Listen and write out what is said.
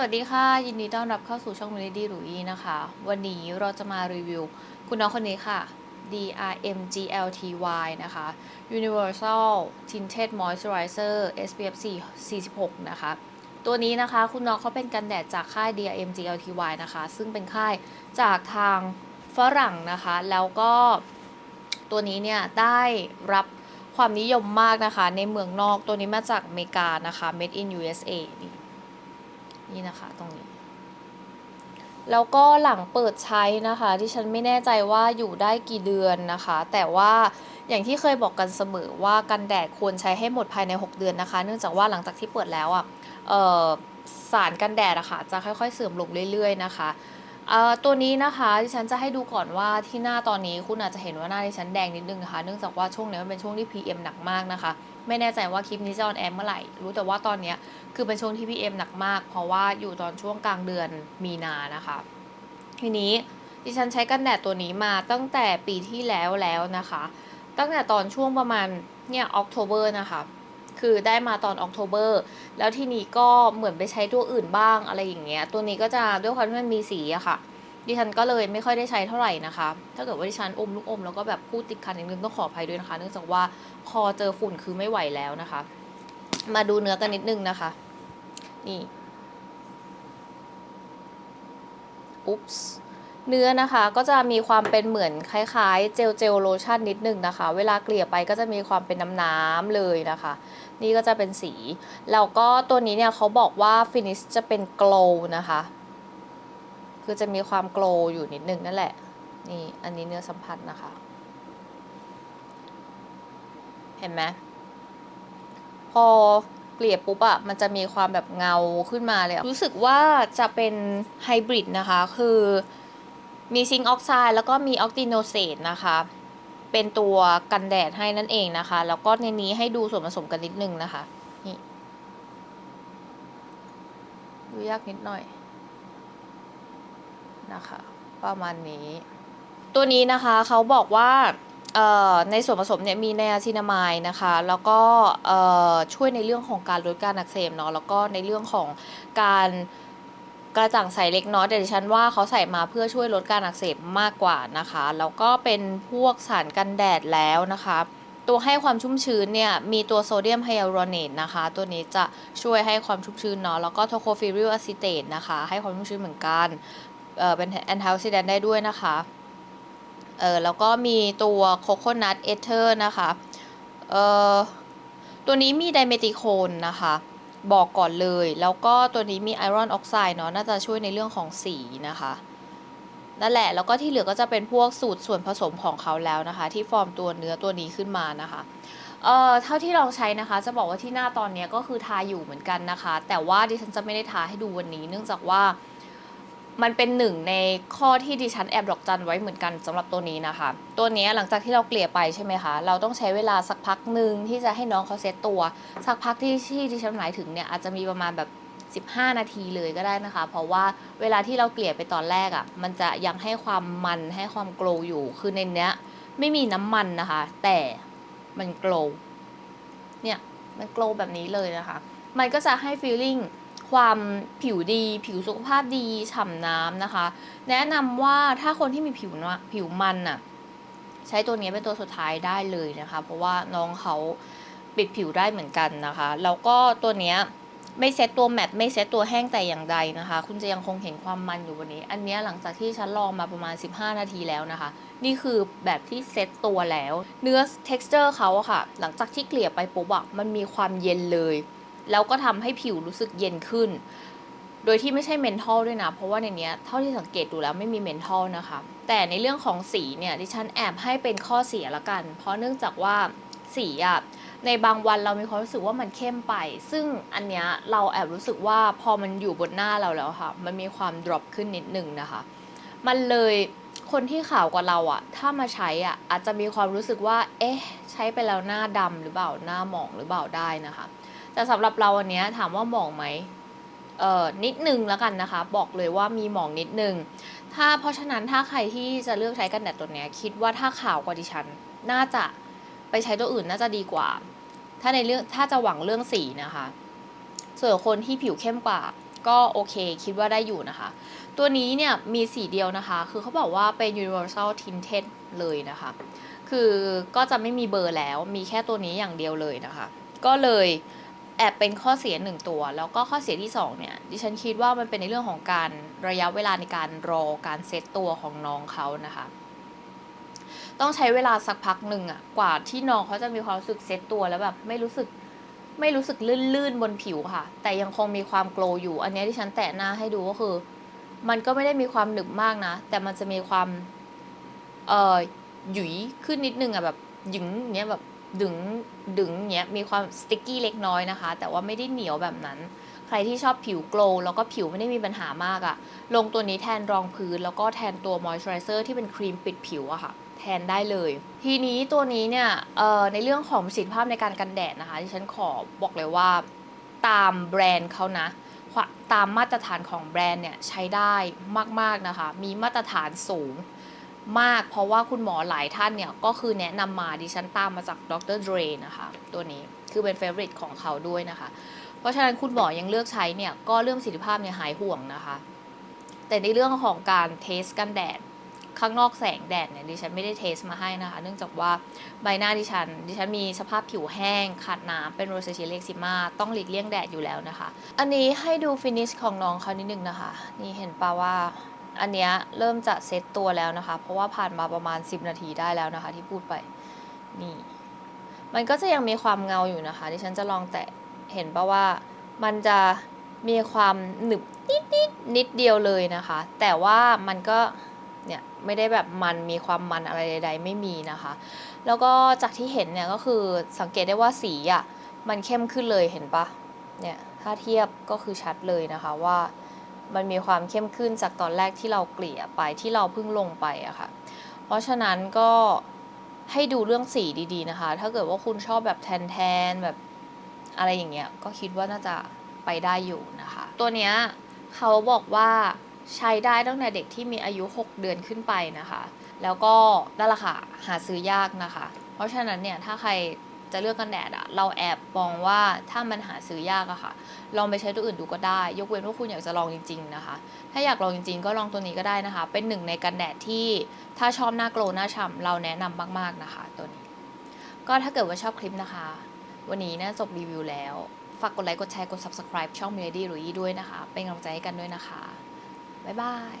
วัสดีค่ะ ยินดีต้อนรับเข้าสู่ช่อง Melody หลุยนะคะ วันนี้เราจะมารีวิว คุณน้องคนนี้ค่ะ DRMGLTY นะคะ Universal Tinted Moisturizer SPF 46 นะคะ ตัวนี้นะคะคุณน้องเขาเป็นกันแดดจากค่าย DRMGLTY นะคะ ซึ่งเป็นค่ายจากทางฝรั่งนะคะ แล้วก็ตัวนี้เนี่ยได้รับความนิยมมากนะคะ ในเมืองนอกตัวนี้มาจากอเมริกานะคะ Made in USA นี่ นี่นะคะตรงนี้ แล้วก็หลังเปิดใช้นะคะที่ฉันไม่แน่ใจว่าอยู่ได้กี่เดือนนะคะ แต่ว่าอย่างที่เคยบอกกันเสมอว่ากันแดดควรใช้ให้หมดภายใน 6 เดือนนะคะ เนื่องจากว่าหลังจากที่เปิดแล้วอะสารกันแดดอะค่ะจะค่อยๆเสื่อมลงเรื่อยๆนะคะตัวนี้นะคะที่ฉันจะให้ดูก่อนว่าที่หน้าตอนนี้คุณอาจจะเห็นว่าหน้าที่ฉันแดงนิดนึงนะคะ เนื่องจากว่าช่วงนี้มันเป็นช่วงที่ PM หนักมากนะคะ ไม่แน่ใจว่าคลิปนี้จะออนแอร์เมื่อไหร่ รู้แต่ว่าตอนเนี้ยคือเป็นช่วงที่ PM หนักมาก เพราะว่าอยู่ตอนช่วงกลางเดือนมีนานะคะ ทีนี้ดิฉันใช้กันแดดตัวนี้มาตั้งแต่ปีที่แล้วแล้วนะคะ ตั้งแต่ตอนช่วงประมาณเนี่ยออกโทเบอร์นะคะคือได้มาตอนออกโทเบอร์แล้วทีนี้ก็เหมือนไปใช้ตัวอื่นบ้างอะไรอย่างเงี้ย ตัวนี้ก็จะด้วยความที่มันมีสีอะค่ะ ดิฉันก็เลยไม่ค่อยได้ใช้เท่าไหร่นะคะ ถ้าเกิดว่าดิฉันอมลูกอมแล้วก็แบบพูดติดขัดนิดนึงต้องขออภัยด้วยนะคะ เนื่องจากว่าคอเจอฝุ่นคือไม่ไหวแล้วนะคะ มาดูเนื้อกันนิดนึงนะคะ นี่อุ๊ปส์เนื้อนะคะก็จะมีความเป็นเหมือนคล้ายๆ เจลเจลโลชั่นนิดนึงนะคะ เวลาเกลี่ยไปก็จะมีความเป็นน้ำๆเลยนะคะ นี่ก็จะเป็นสี แล้วก็ตัวนี้เนี่ยเขาบอกว่าฟินิชจะเป็นโกลนะคะ คือจะมีความโกลอยู่นิดนึงนั่นแหละ นี่อันนี้เนื้อสัมผัสนะคะ เห็นไหมพอเกลี่ยปุ๊บอะมันจะมีความแบบเงาขึ้นมาเลยรู้สึกว่าจะเป็นไฮบริดนะคะ คือมีซิงค์ออกไซด์แล้วก็มีออกติโนเซตนะคะ เป็นตัวกันแดดให้นั่นเองนะคะ แล้วก็ในนี้ให้ดูส่วนผสมกันนิดนึงนะคะ นี่ ดูยากนิดหน่อย นะคะ ประมาณนี้ ตัวนี้นะคะเขาบอกว่าในส่วนผสมเนี่ยมีไนอาซินามายนะคะ แล้วก็ช่วยในเรื่องของการลดการอักเสบเนาะแล้วก็ในเรื่องของการกระจ่างใสเล็กน้อยแต่ดิฉันว่าเขาใส่มาเพื่อช่วยลดการอักเสบมากกว่านะคะ แล้วก็เป็นพวกสารกันแดดแล้วนะคะ ตัวให้ความชุ่มชื้นเนี่ยมีตัวโซเดียมไฮยาลูรอเนตนะคะ ตัวนี้จะช่วยให้ความชุ่มชื้นเนาะแล้วก็โทโคฟิริลอะซิเตตนะคะ ให้ความชุ่มชื้นเหมือนกัน เป็นแอนตี้ออกซิแดนได้ด้วยนะคะเออแล้วก็มีตัวโคโคนัทเอเทอร์นะคะเออตัวนี้มีไดเมติโคนนะคะ บอกก่อนเลย แล้วก็ตัวนี้มีไอรอนออกไซด์เนาะน่าจะช่วยในเรื่องของสีนะคะนั่นแหละ แล้วก็ที่เหลือก็จะเป็นพวกสูตรส่วนผสมของเขาแล้วนะคะ ที่ฟอร์มตัวเนื้อตัวนี้ขึ้นมานะคะเอ่อเท่าที่ลองใช้นะคะ จะบอกว่าที่หน้าตอนนี้ก็คือทาอยู่เหมือนกันนะคะ แต่ว่าดิฉันจะไม่ได้ทาให้ดูวันนี้ เนื่องจากว่า มันเป็นหนึ่งในข้อที่ดิฉันแอบดอกจันไว้เหมือนกันสำหรับตัวนี้นะคะ ตัวนี้หลังจากที่เราเกลี่ยไปใช่ไหมคะ เราต้องใช้เวลาสักพักหนึ่งที่จะให้น้องเขาเซตตัว สักพักที่ที่ดิฉันหมายถึงเนี่ยอาจจะมีประมาณแบบ 15 นาทีเลยก็ได้นะคะ เพราะว่าเวลาที่เราเกลี่ยไปตอนแรกอะ่ะ มันจะยังให้ความมันให้ความโกลอยู่ คือในเนี้ยไม่มีน้ำมันนะคะ แต่มันโกลเนี่ยมันโกลแบบนี้เลยนะคะ มันก็จะให้ฟีลลิ่ง ความผิวดีผิวสุขภาพดีฉ่ำน้ำนะคะ แนะนำว่าถ้าคนที่มีผิวนะผิวมันน่ะใช้ตัวนี้เป็นตัวสุดท้ายได้เลยนะคะ เพราะว่าน้องเขาปิดผิวได้เหมือนกันนะคะ แล้วก็ตัวเนี้ยไม่เซตตัวแมตต์ไม่เซตตัวแห้งแต่อย่างใดนะคะ คุณจะยังคงเห็นความมันอยู่วันนี้ อันนี้หลังจากที่ฉันลองมาประมาณ 15 นาทีแล้วนะคะ นี่คือแบบที่เซตตัวแล้ว เนื้อ texture เขาอะค่ะ หลังจากที่เกลี่ยไปปุ๊บอะมันมีความเย็นเลย แล้วก็ทำให้ผิวรู้สึกเย็นขึ้น โดยที่ไม่ใช่เมนทอลด้วยนะ เพราะว่าในเนี้ยเท่าที่สังเกตดูแล้วไม่มีเมนทอลนะคะ แต่ในเรื่องของสีเนี่ยดิฉันแอบให้เป็นข้อเสียละกัน เพราะเนื่องจากว่าสีอะในบางวันเรามีความรู้สึกว่ามันเข้มไป ซึ่งอันเนี้ยเราแอบรู้สึกว่าพอมันอยู่บนหน้าเราแล้วค่ะ มันมีความดรอปขึ้นนิดนึงนะคะ มันเลยคนที่ขาวกว่าเราอะถ้ามาใช้อะอาจจะมีความรู้สึกว่า เอ๊ะ ใช้ไปแล้วหน้าดำหรือเปล่าหน้าหมองหรือเปล่าได้นะคะ แต่สำหรับเราอันเนี้ยถามว่าหมองไหมเอ่อนิดนึงแล้วกันนะคะ บอกเลยว่ามีหมองนิดนึง ถ้าเพราะฉะนั้นถ้าใครที่จะเลือกใช้กันแดดตัวเนี้ยคิดว่าถ้าขาวกว่าดิฉัน น่าจะไปใช้ตัวอื่นน่าจะดีกว่า ถ้าในเรื่องถ้าจะหวังเรื่องสีนะคะ ส่วนคนที่ผิวเข้มกว่าก็โอเคคิดว่าได้อยู่นะคะ ตัวนี้เนี่ยมีสีเดียวนะคะ คือเขาบอกว่าเป็น universal tinted เลยนะคะ คือก็จะไม่มีเบอร์แล้วมีแค่ตัวนี้อย่างเดียวเลยนะคะ ก็เลย แอบเป็นข้อเสียหนึ่งตัว แล้วก็ข้อเสียที่สองเนี่ยดิฉันคิดว่ามันเป็นในเรื่องของการระยะเวลาในการรอการเซตตัวของน้องเขานะคะ ต้องใช้เวลาสักพักหนึ่งอะกว่าที่น้องเขาจะมีความรู้สึกเซตตัวแล้วแบบไม่รู้สึกไม่รู้สึกลื่นๆบนผิวค่ะ แต่ยังคงมีความโกลอยู่ อันนี้ที่ฉันแตะหน้าให้ดูก็คือ มันก็ไม่ได้มีความหนึบมากนะ แต่มันจะมีความเอ่อหยุยขึ้นนิดนึงอะแบบหยึงอย่างเงี้ยแบบ ดึงดึงเงี้ยมีความสติกกี้เล็กน้อยนะคะ แต่ว่าไม่ได้เหนียวแบบนั้น ใครที่ชอบผิวโกลว์แล้วก็ผิวไม่ได้มีปัญหามากอะลงตัวนี้แทนรองพื้น แล้วก็แทนตัวมอยส์เจอไรเซอร์ที่เป็นครีมปิดผิวอะค่ะ แทนได้เลย ทีนี้ตัวนี้เนี่ยเอ่อในเรื่องของประสิทธิภาพในการกันแดดนะคะที่ฉันขอบอกเลยว่าตามแบรนด์เขานะควะตามมาตรฐานของแบรนด์เนี่ยใช้ได้มากๆนะคะ มีมาตรฐานสูง มาก เพราะว่าคุณหมอหลายท่านเนี่ยก็คือแนะนำมาดิฉันตามมาจากดรเดรนะคะตัวนี้คือเป็นเฟ v o r i t e ของเขาด้วยนะคะ เพราะฉะนั้นคุณหมอยังเลือกใช้เนี่ยก็เรื่องประสิทธิภาพเนี่ยหายห่วงนะคะ แต่ในเรื่องของการเทสกันแดดข้างนอกแสงแดดเนี่ยดิฉันไม่ได้เทสมาให้นะคะ เนื่องจากว่าใบหน้าดิฉัน ดิฉันมีสภาพผิวแห้ง ขาดน้ำเป็นโรเซเชียเล็กซิมาต้องหลีกเลี่ยงแดดอยู่แล้วนะคะ อันนี้ให้ดูฟินิชของน้องเขานิดนึงนะคะ นี่เห็นปะว่า อันเนี้ยเริ่มจะเซตตัวแล้วนะคะ เพราะว่าผ่านมาประมาณ 10 นาทีได้แล้วนะคะ ที่พูดไปนี่มันก็จะยังมีความเงาอยู่นะคะดิฉันจะลองแตะเห็นปะว่ามันจะมีความหนึบนิดนิดนิดเดียวเลยนะคะ แต่ว่ามันก็เนี่ยไม่ได้แบบมันมีความมันอะไรใด ๆ ไม่มีนะคะ แล้วก็จากที่เห็นเนี่ยก็คือสังเกตได้ว่าสีอะมันเข้มขึ้นเลยเห็นปะเนี่ยถ้าเทียบก็คือชัดเลยนะคะว่า มันมีความเข้มขึ้นจากตอนแรกที่เราเกลี่ยไปที่เราเพิ่งลงไปอะค่ะ เพราะฉะนั้นก็ให้ดูเรื่องสีดีๆนะคะ ถ้าเกิดว่าคุณชอบแบบแทนๆแบบอะไรอย่างเงี้ย ก็คิดว่าน่าจะไปได้อยู่นะคะ ตัวเนี้ยเขาบอกว่าใช้ได้ตั้งแต่เด็กที่มีอายุ 6 เดือนขึ้นไปนะคะ แล้วก็นั่นแหละค่ะหาซื้อยากนะคะ เพราะฉะนั้นเนี่ยถ้าใคร จะเลือกกันแดดอะเราแอบมองว่าถ้ามันหาซื้อยากอะค่ะ ลองไปใช้ตัวอื่นดูก็ได้ ยกเว้นว่าคุณอยากจะลองจริง ๆนะคะ ถ้าอยากลองจริง ๆ ก็ลองตัวนี้ก็ได้นะคะ เป็นหนึ่งในกันแดดที่ถ้าชอบหน้าโกลหน้าฉ่ำเราแนะนำมากๆนะคะ ตัวนี้ ก็ถ้าเกิดว่าชอบคลิปนะคะ วันนี้น่าจบรีวิวแล้ว ฝากกดไลค์กดแชร์กด subscribe ช่อง Melody หรือยี่ด้วยนะคะ เป็นกำลังใจให้กันด้วยนะคะบ๊ายบาย